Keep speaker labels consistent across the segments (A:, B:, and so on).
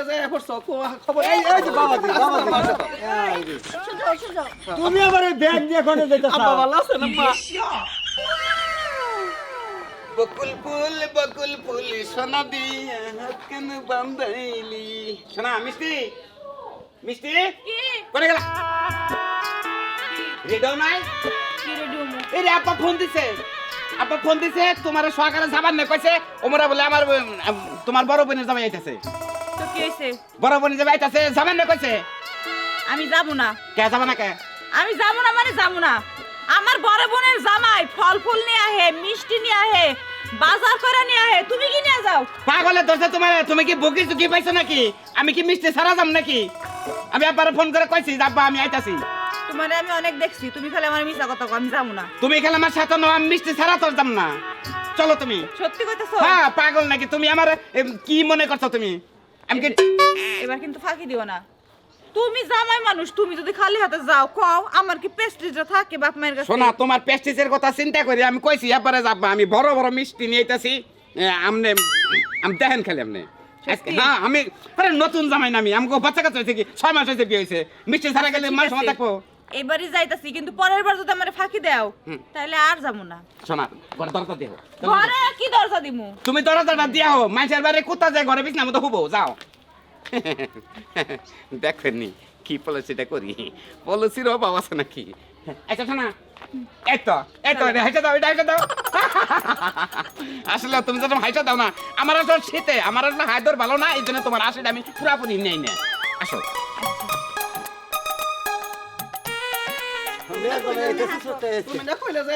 A: কইলে যে পড়ছ খবর
B: এই এই যে বাবাজি বাবাজি তুমি আবার এই ব্যাগ দিয়ে কোনে যেতেছ
A: আব্বা ভালো আছেন আব্বা
C: বকুল ফুল বকুল ফুল সোনা দিয়া হাত কেন বান্ধাইলি। সোনা মিষ্টি? মিষ্টি? কোনে গেলা? রেডিও নাই?
D: কি রেডিও মু
C: এই রে আপা ফোন দিছে। আপা ফোন দিছে তোমার সহকারে যাবার না কইছে ওমরা বলে আমার তোমার বড় বোনের জামাই আইতাছে।
D: তো কি হইছে?
C: বড় বোনের জামাই আইতাছে যাবেন না কইছে?
D: আমি যাব না।
C: কে যাবে না কে?
D: আমি যাব না মানে যাব না। আমার বড় বোনের জামাই ফল ফুল নিয়ে আহে মিষ্টি নিয়ে আহে বাজার করে নিয়ে আহে তুমি কি নিয়ে যাও?
C: পাগলের দোষে তোমার তুমি কি বকি চুকি পাইছো নাকি? আমি কি মিষ্টি সারা যাম নাকি? আমি আব্বারে ফোন করে কইছি যে আব্বা আমি আইতাছি।
D: তোমার আমি অনেক দেখছি তুমি খালি আমার মিছা কথা কও, আমি যাব না।
C: তুমি খেলে আমার সাথে নো আমি মিষ্টি ছাড়া তোর যাম না। চলো তুমি।
D: সত্যি কইতেছো?
C: হ্যাঁ পাগল নাকি? তুমি আমার এম, কি মনে করছ তুমি? আমি
D: এবার কিন্তু ফাঁকি দিও না। তুমি জামাই মানুষ তুমি যদি খালি হাতে যাও কও আমার কি পেস্টিজটা থাকে বাপ মায়ের কাছে?
C: শোনা তোমার পেস্টিজের কথা চিন্তা করি আমি কইছি এবারে যাব আমি বড় বড় মিষ্টি নিয়ে আইতাছি আমনে আমি দেখেন খালি আমনে। হ্যাঁ আমি আরে নতুন জামাই নামি আমাকে বাচ্চা কাছে হয়েছে কি? ছয় মাস হয়েছে বিয়ে হয়েছে। মিষ্টি ছাড়া গেলে
D: ঠিক
C: মানুষ থাকব
D: এবারই যাইতাছি কিন্তু পরের বার যদি আমার ফাঁকি দাও তাহলে আর যাব না।
C: শোনা ঘরে দরজা দেও
D: ঘরে কি দরজা দিমু?
C: তুমি দরজাটা দিয়া হো মানুষের বাড়ি কোথা যায় ঘরে বিছনা মতো হুবো যাও। দেখেননি কি পলিসিটা করি? পলিসির অভাব আছে নাকি? আচ্ছা শোনা এই তো এই এটা হাইটা দাও এটা হাইটা দাও। আসলে তুমি যখন হাইটা দাও না আমার আসলে শীতে আমার আসলে হায়দর ভালো না এই জন্য তোমার আসলে আমি পুরাপুরি নেই না। আসো।
A: তুমি না কইলে যে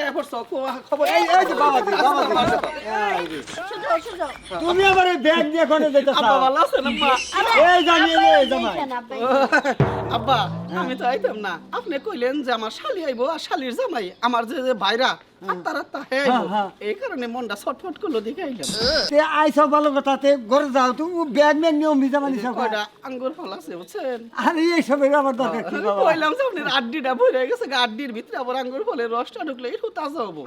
A: খবর
B: এই এই যে বাবাজি বাবাজি এই যে। তুমি আবার ব্যাগ কোনে যেতেছ
A: আব্বা ভালো আছেন আব্বা
B: এই
A: আব্বা আমি তো আইতাম না আপনি কইলেন যে আমার শালি আর শালির জামাই আমার যে ভাইরা আত্মার আত্মা
B: হ্যাঁ, হ্যাঁ।
A: এই কারণে মনটা ছটফট করল আইলাম
B: তে ভালো ঘরে যাও তুমি ব্যাগ ম্যাগ নিয়ম ভিজা মানি সব
A: কয়টা আঙ্গুর ফল আছে বুঝছেন
B: আরে এই দরকার কি বাবা
A: কইলাম যে আপনার আড্ডিটা ভরে গেছে আড্ডির ভিতরে আবার আঙ্গুর ফলের রসটা ঢুকলে একটু তাজা হব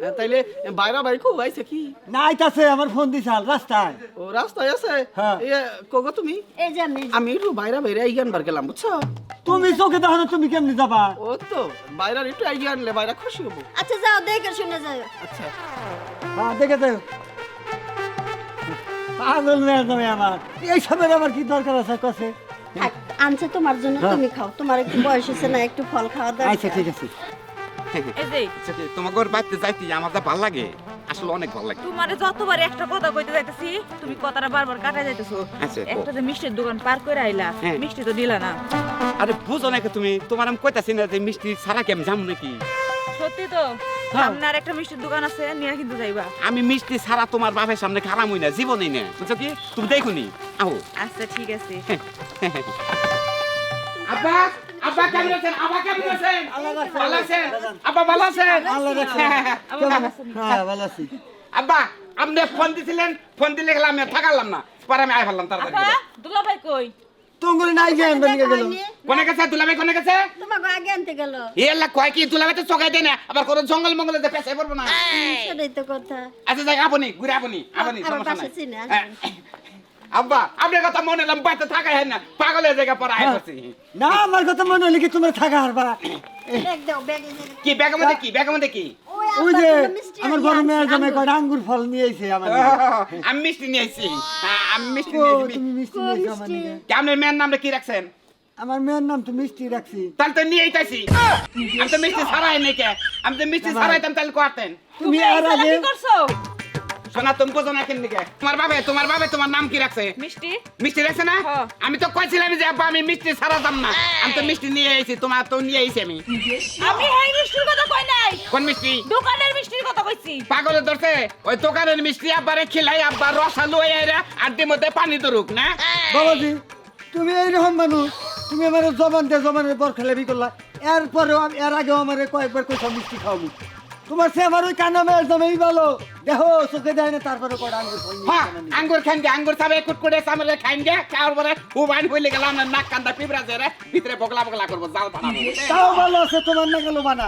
A: হ্যাঁ, তাইলে বাইরা বাই খুব আইছে কি
B: না আইতাছে আমার ফোন দিছাল রাস্তায়।
A: ও রাস্তায় আছে?
B: হ্যাঁ।
A: এ, কগো তুমি?
E: এই যে আমি
A: আমি একটু বাইরা বাইরে আইগান বার গেলাম বুঝছ?
B: তুমি চোখে দেখো না তুমি কেমনি যাবা?
A: ও তো বাইরার একটু আইগিয়ে আনলে বাইরা খুশি হব।
E: আচ্ছা যাও দেখে শুনে যাও।
A: আচ্ছা।
B: হ্যাঁ দেখে দেও পাগল মেয়ে তুমি আমার। এই সবের আমার কি দরকার আছে কাছে
E: আনছে তোমার জন্য তুমি খাও। তোমার একটু বয়স হয়েছে না একটু ফল খাওয়া
B: দাও
E: আচ্ছা
B: ঠিক আছে।
D: এই যে।
C: আচ্ছা, তোমার ঘর বাড়তে যাইতে আমার যা ভালো লাগে। আসলে অনেক ভালো লাগে
D: তোমারে যতবার একটা কথা কইতে যাইতেছি তুমি কথাটা বারবার কাটা যাইতেছো।
C: আচ্ছা, কও।
D: একটা যে মিষ্টির দোকান পার করে আইলা
C: হ্যাঁ।
D: মিষ্টি তো দিলা না।
C: আরে বুঝো নাকি তুমি তোমার আমি কইতাছি না যে মিষ্টি ছাড়া যাম নাকি?
D: সত্যি তো
C: হ্যাঁ।
D: সামনে একটা মিষ্টির দোকান আছে নিয়ে কিন্তু যাইবা।
C: আমি মিষ্টি ছাড়া তোমার বাপের সামনে খারাপ হই না জীবনই না। বুঝছ কি? তুমি দেখুনি আহো।
D: আচ্ছা ঠিক আছে।
C: আব্বা আব্বা কেমন আছেন? আব্বা কেমন আছেন? ভালো আছেন। আব্বা ভালো আছেন?
B: আল্লাহ রাখছে কেমন হ্যাঁ ভালো আছি।
C: আব্বা আপনি ফোন দিছিলেন ফোন দিলে গেলাম আমি থাকালাম না। পরে আমি আই ফেললাম তাড়াতাড়ি
D: আপা
C: করে।
D: দুলা ভাই কই?
B: তোমার নাই যে আনবেন গেল
C: কোনে গেছে? দুলাভাই কোনে গেছে?
E: তোমাকে আগে আনতে গেল।
C: এলা কয় কি? দুলাভাই তো চকাই দেয় না। আবার কোন জঙ্গল মঙ্গলে যে পেছাই পড়ব না।
E: সেটাই তো কথা।
C: আচ্ছা যাই আপনি ঘুরে আপনি আপনি সমস্যা নাই।
E: চিনে।
C: আব্বা আপনার কথা মনে এলাম বাইতে থাকাই হয় না পাগলের জায়গা পর আয় করছি।
B: না আমার কথা মনে হলে কি তোমরা থাকা হারবা
C: কি ব্যাগের মধ্যে কি ব্যাগের মধ্যে কি?
E: ওই
B: যে আমার বড় মেয়ের
E: আঙ্গুর।
B: কয়টা আঙ্গুর ফল নিয়ে আইছে আমার
C: আমি মিষ্টি নিয়ে আইছি। হ্যাঁ, আমি মিষ্টি নিয়ে আইছি
B: তুমি মিষ্টি আমার
E: মিষ্টি।
C: আপনার মেয়ের নামটা কি রাখছেন?
B: আমার মেয়ের নাম তো মিষ্টি রাখছি।
C: তাহলে তো নিয়ে আইতাছি আমি তো মিষ্টি ছাড়াই নাকি আমি তো মিষ্টি ছাড়াইতাম তাহলে করতেন
B: তুমি
D: শালা
B: আগে
D: করছ?
C: শোনা তুমি বোঝো না কেন তোমার বাবে তোমার বাবে তোমার নাম কি রাখছে?
D: মিষ্টি।
C: মিষ্টি রাখছে না। আমি তো কইছিলাম যে আব্বা আমি মিষ্টি ছাড়াতাম না। আমি তো মিষ্টি নিয়ে আইছি তোমার তো নিয়ে আইছি আমি।
D: আমি এই মিষ্টির কথা কই নাই?
C: কোন মিষ্টি?
D: দোকানের মিষ্টির কথা কইছি।
C: পাগলের ধরছে? ওই দোকানের মিষ্টি আব্বারে খিলাই আব্বা রসালু এরা আড্ডির মধ্যে পানি ধরুক না?
B: বাবাজি তুমি এইরকম মানুষ। তুমি আমার জবান দিয়ে জবানের পর খেলাবি করলা। এরপরেও আমি- এর আগেও আমার কয়েকবার কইছো মিষ্টি খাওয়াবো। তোমার সে আমার ওই কানা মেয়ের জমেই বলো দেখো চোখে দেয় না তারপরে কটা আঙ্গুর ফল নিয়ে
C: হ্যাঁ
B: নিয়ে?
C: আঙ্গুর খান গে আঙ্গুর সাবে কুটকুটে সামলে খাইন গে খাওয়ার পরে উবান হইলে গেলাম না নাক কান্দা পিবরা জেরে ভিতরে বগলা বগলা করব জাল বানাবো
B: তাও ভালো আছে তোমার না গেল বানা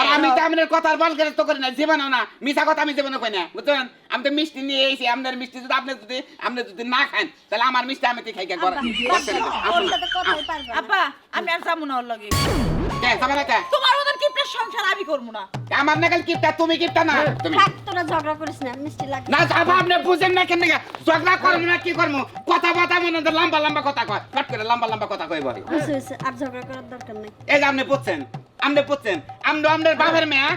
C: আর আমি তো আপনার কথার বল করে তো করি না জীবনও না মিশা কথা আমি জীবনে কই না বুঝছেন আমি তো মিষ্টি নিয়ে এসেছি আপনার মিষ্টি যদি আপনি যদি আপনি যদি না খান তাহলে আমার মিষ্টি আমি কি খাই কে ঘরে
E: ওর সাথে কথাই পারবে না।
D: আব্বা আমি আর যাব না ওর লগে
C: কে
D: তোমার সংসার আমি করব না।
C: আমার নাগাল কিপটা তুমি কিপটা না। তুমি।
E: থাক তোরা ঝগড়া করিস না মিষ্টি লাগবে।
C: না যাব আপনি বুঝেন না কেন ঝগড়া করব না কি করব? কথা কথা মনে হচ্ছে লম্বা লম্বা কথা কয়। ফট করে লম্বা লম্বা কথা বলে।
E: হয়েছে আর ঝগড়া করার দরকার নেই।
C: এই যে আপনি বুঝছেন আপনি বুঝছেন আমরা আমাদের বাপের মেয়া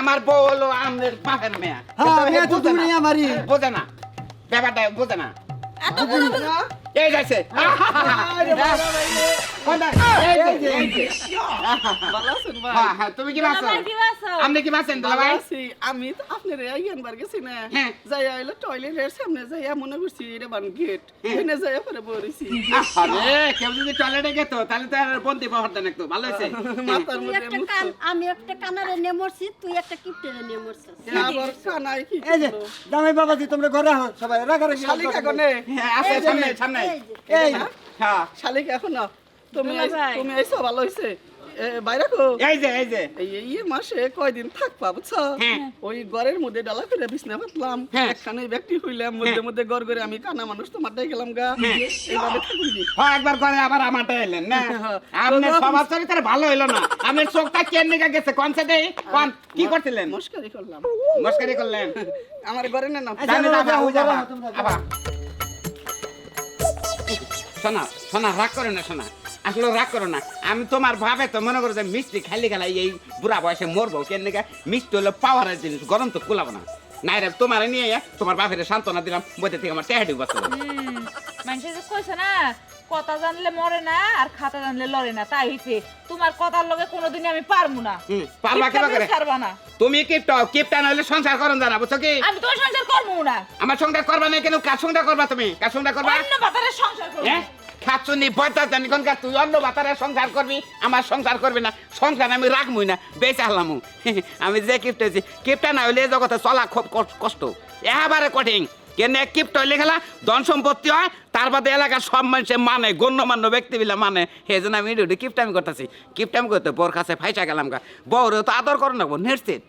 C: আমার বউ হলো আমাদের বাপের মেয়া।
B: হ্যাঁ
C: কিন্তু
B: তো
C: বোঝে
B: তুমি
C: না।
B: আমারই
C: বোঝে না? ব্যাপারটা বোঝে না?
D: এত
C: এই যাইছে তুমি কি
D: আছো?
C: আপনি কি বাসেন দুলা ভাই?
A: আমি তো আপনার আইয়ানবার গেছি না।
C: হ্যাঁ।
A: যাই আইলো টয়লেটের সামনে যাইয়া মনে করছি এটা বান গেট এনে যাইয়া পরে বলেছি
C: আরে কেউ যদি টয়লেটে গেতো তাহলে তো আর বন্দি পাওয়ার দেন একটু ভালো হয়েছে।
A: মাথার মধ্যে
E: একটা কান আমি একটা কানারে নিয়ে মরছি তুই একটা কিপটেরে নিয়ে মরছিস।
A: আবার কানাই কি
B: এই যে? জামাই বাবাজি তোমরা ঘরে আহ সবাই। রাগারাগি
A: শালিকা কোনে
C: হ্যাঁ আছে সামনে সামনে।
E: এই
C: হ্যাঁ।
A: শালিকা এখন? না তুমি। তুমি আইছো ভালো হইছে? বাইরে কো
C: এই যে এই যে।
A: এই এই মাসে কয়দিন থাকবা বুঝছ?
C: হ্যাঁ।
A: ওই ঘরের মধ্যে ডালা করে বিছনা পাতলাম।
C: হ্যাঁ।
A: একখানে ব্যক্তি হইলাম মধ্যে মধ্যে ঘর করে আমি কানা মানুষ তো মাঠাই গেলাম গা। এইভাবে থাকুনি
C: হ্যাঁ একবার করে আবার আমারটা এলেন না?
A: হ্যাঁ।
C: আপনার সবার চরিত্র ভালো হইল না। আপনার চোখটা কেন নিকা গেছে? কোন সাথে কোন? কি করছিলেন?
A: মস্কারি করলাম।
C: মস্কারি করলেন।
A: আমার ঘরে না না।
C: জানি না,
B: যাও, যাও,
C: ওই
B: যাও, তোমরা যাও।
C: শোনা শোনা রাগ করো না শোনা। আসলে রাগ করো না। আমি তোমার ভাবে তো মনে করো যে মিষ্টি খাইলে গেলাই এই বুড়া বয়সে মরবো। কেন মিষ্টি হলো পাওয়ারের জিনিস গরম তো কুলাবো না। নাই রে তোমার নিয়ে তোমার বাপের সান্ত্বনা দিলাম বইতে থেকে আমার
D: হুম, যে কইছে না কথা জানলে মরে না আর খাতা জানলে লড়ে না তাই হইছে। তোমার কথার লগে কোনোদিন আমি পারব না।
C: পারবা কিবা করে?
D: পারবা না।
C: তুমি কিপটা কিপটা নইলে সংসার করন জানা বুঝছ কি?
D: আমি তোমার সংসার করব না।
C: আমার সংসার করবা না কেন? কার সংসার করবা তুমি? কার সংসার করবা?
D: অন্য বাতারে সংসার করব।
C: হ্যাঁ? খাচ্ছুনি পয়তা জানি কোনকার তুই অন্য বাতারে সংসার করবি? আমার সংসার করবি না, সংসার আমি রাখবই না, বেঁচে হালামু। আমি যে কিপটেছি কিপটা না হইলে জগতে চলা খুব কষ্ট- এবারে কঠিন। কেন কিপ্ট হইলে খেলা, ধন সম্পত্তি হয়, তার বাদে এলাকার সব মানুষে মানে গণ্যমান্য ব্যক্তি বিলা মানে। সেই জন্য আমি এটা কিপটামি করতেছি। কিপটামি করতে বোর কাছে ফাইসা গেলাম গা। বউরে তো আদর করো না নেড়ছে